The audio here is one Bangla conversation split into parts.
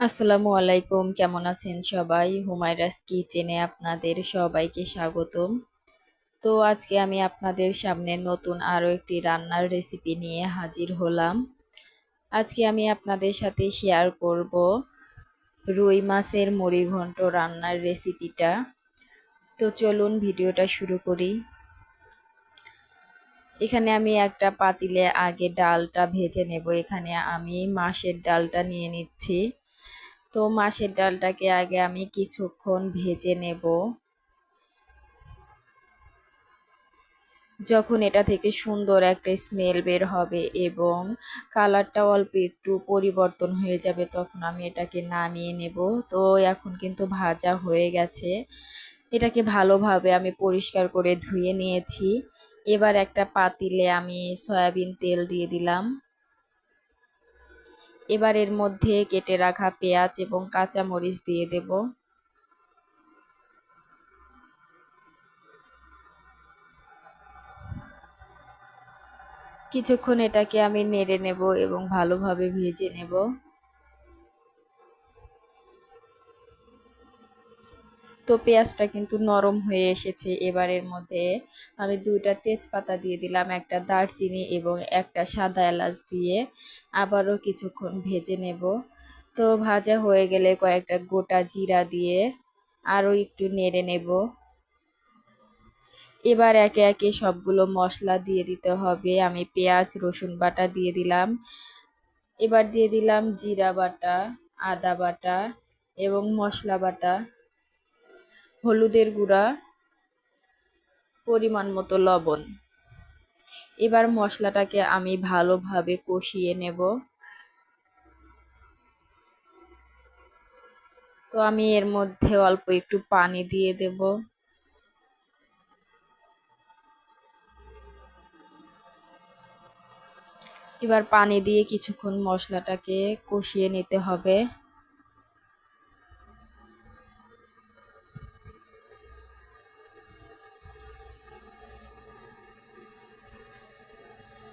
আসসালামু আলাইকুম, কেমন আছেন সবাই? হুমায়রাস কিচেনে আপনাদের সবাইকে স্বাগতম। তো আজকে আমি আপনাদের সামনে নতুন আরও একটি রান্নার রেসিপি নিয়ে হাজির হলাম। আজকে আমি আপনাদের সাথে শেয়ার করব রুই মাছের মুড়ি মুড়িঘণ্ট রান্নার রেসিপিটা। তো চলুন ভিডিওটা শুরু করি। এখানে আমি একটা পাতিলে আগে ডালটা ভেজে নেব। এখানে আমি মাছের ডালটা নিয়ে নিচ্ছি। তো মাছের ডালটাকে আগে আমি কিছুক্ষণ ভেজে নেব। যখন এটা থেকে সুন্দর একটা স্মেল বের হবে এবং কালারটা অল্প একটু পরিবর্তন হয়ে যাবে, তখন আমি এটাকে নামিয়ে নেব। তো এখন কিন্তু ভাজা হয়ে গেছে। এটাকে ভালোভাবে আমি পরিষ্কার করে ধুয়ে নিয়েছি। এবার একটা পাতিলে আমি সয়াবিন তেল দিয়ে দিলাম। এবার এর মধ্যে কেটে রাখা পেঁয়াজ এবং কাঁচা মরিচ দিয়ে দেব। কিছুক্ষণ এটাকে আমি নেড়ে নেব এবং ভালোভাবে ভেজে নেব। তো পেঁয়াজটা কিন্তু নরম হয়ে এসেছে। এবারের মধ্যে আমি দুইটা তেজপাতা দিয়ে দিলাম, একটা দারচিনি এবং একটা সাদা এলাচ দিয়ে। আবারও কিছুক্ষণ ভেজে নেব। তো ভাজা হয়ে গেলে কয়েকটা গোটা জিরা দিয়ে আরও একটু নেড়ে নেব। এবার একে একে সবগুলো মশলা দিয়ে দিতে হবে। আমি পেঁয়াজ, রসুন বাটা দিয়ে দিলাম। এবার দিয়ে দিলাম জিরা বাটা, আদা বাটা এবং মশলা বাটা। হলুদের গুঁড়া, পরিমাণ মতো লবণ। এবার মশলাটাকে আমি ভালোভাবে কষিয়ে নেব। তো আমি এর মধ্যে অল্প একটু পানি দিয়ে দেব। এবার পানি দিয়ে কিছুক্ষণ মশলাটাকে কষিয়ে নিতে হবে।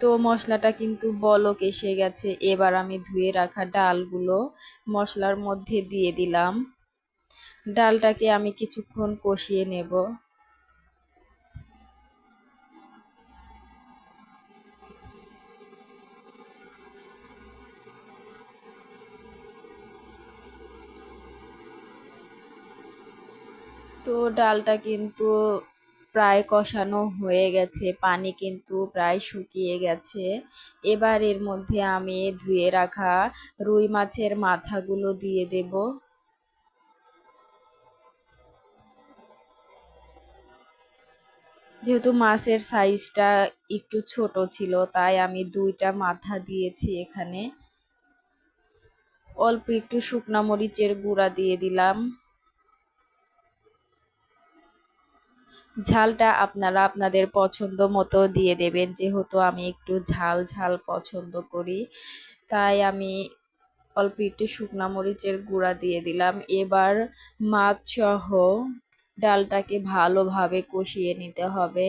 তো মশলাটা কিন্তু বলক এসে গেছে। এবার আমি ধুয়ে রাখা ডালগুলো মশলার মধ্যে দিয়ে দিলাম। ডালটাকে আমি কিছুক্ষণ কষিয়ে নেব। তো ডালটা কিন্তু প্রায় কষানো হয়ে গেছে, পানি কিন্তু প্রায় শুকিয়ে গেছে। এবার এর মধ্যে আমি ধুয়ে রাখা রুই মাছের মাথাগুলো দিয়ে দেব। যেহেতু মাছের সাইজটা একটু ছোট ছিল, তাই আমি দুইটা মাথা দিয়েছি এখানে। অল্প একটু শুকনা মরিচের গুঁড়া দিয়ে দিলাম। ঝালটা আপনারা আপনাদের পছন্দ মতো দিয়ে দেবেন। যেহেতু আমি একটু ঝাল ঝাল পছন্দ করি, তাই আমি অল্প একটু শুকনা মরিচের গুঁড়া দিয়ে দিলাম। এবার মাছ সহ ডালটাকে ভালোভাবে কষিয়ে নিতে হবে।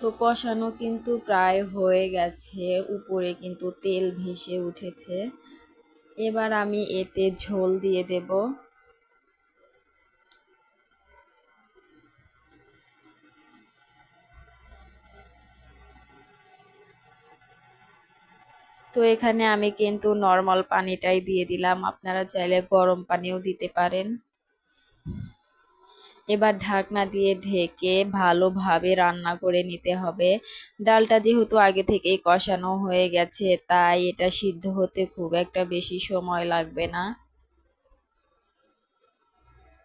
তো কষানো কিন্তু প্রায় হয়ে গেছে, উপরে কিন্তু তেল ভেসে উঠেছে। এবার আমি এতে ঝোল দিয়ে দেব। তো এখানে আমি কিন্তু নর্মাল পানিটাই দিয়ে দিলাম। আপনারা চাইলে গরম পানিও দিতে পারেন। এবার ঢাকনা দিয়ে ঢেকে ভালোভাবে রান্না করে নিতে হবে। ডালটা যেহেতু আগে থেকেই কষানো হয়ে গেছে, তাই এটা সিদ্ধ হতে খুব একটা বেশি সময় লাগবে না।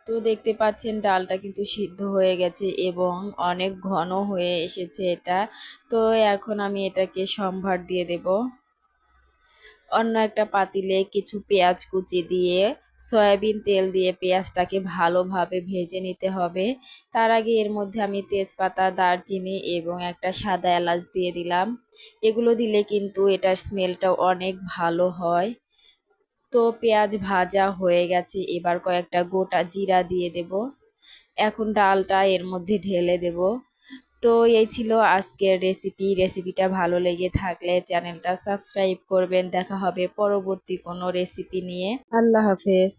তো দেখতে পাচ্ছেন ডালটা কিন্তু সিদ্ধ হয়ে গেছে এবং অনেক ঘন হয়ে এসেছে এটা। তো এখন আমি এটাকে সম্ভার দিয়ে দেব। অন্য একটা পাতিলে কিছু পেঁয়াজ কুচি দিয়ে সয়াবিন তেল দিয়ে পেঁয়াজটাকে ভালোভাবে ভেজে নিতে হবে। তার আগে এর মধ্যে আমি তেজপাতা, দারচিনি এবং একটা সাদা এলাচ দিয়ে দিলাম। এগুলো দিলে কিন্তু এটার স্মেলটা অনেক ভালো হয়। তো পেঁয়াজ ভাজা হয়ে গেছে, এবার কয়েকটা গোটা জিরা দিয়ে দেব। এখন ডালটা এর মধ্যে ঢেলে দেব। তো এই ছিল আজকের রেসিপি রেসিপিটা ভালো লেগে থাকলে চ্যানেলটা সাবস্ক্রাইব করবেন। দেখা হবে পরবর্তী কোনো রেসিপি নিয়ে। আল্লাহ হাফেজ।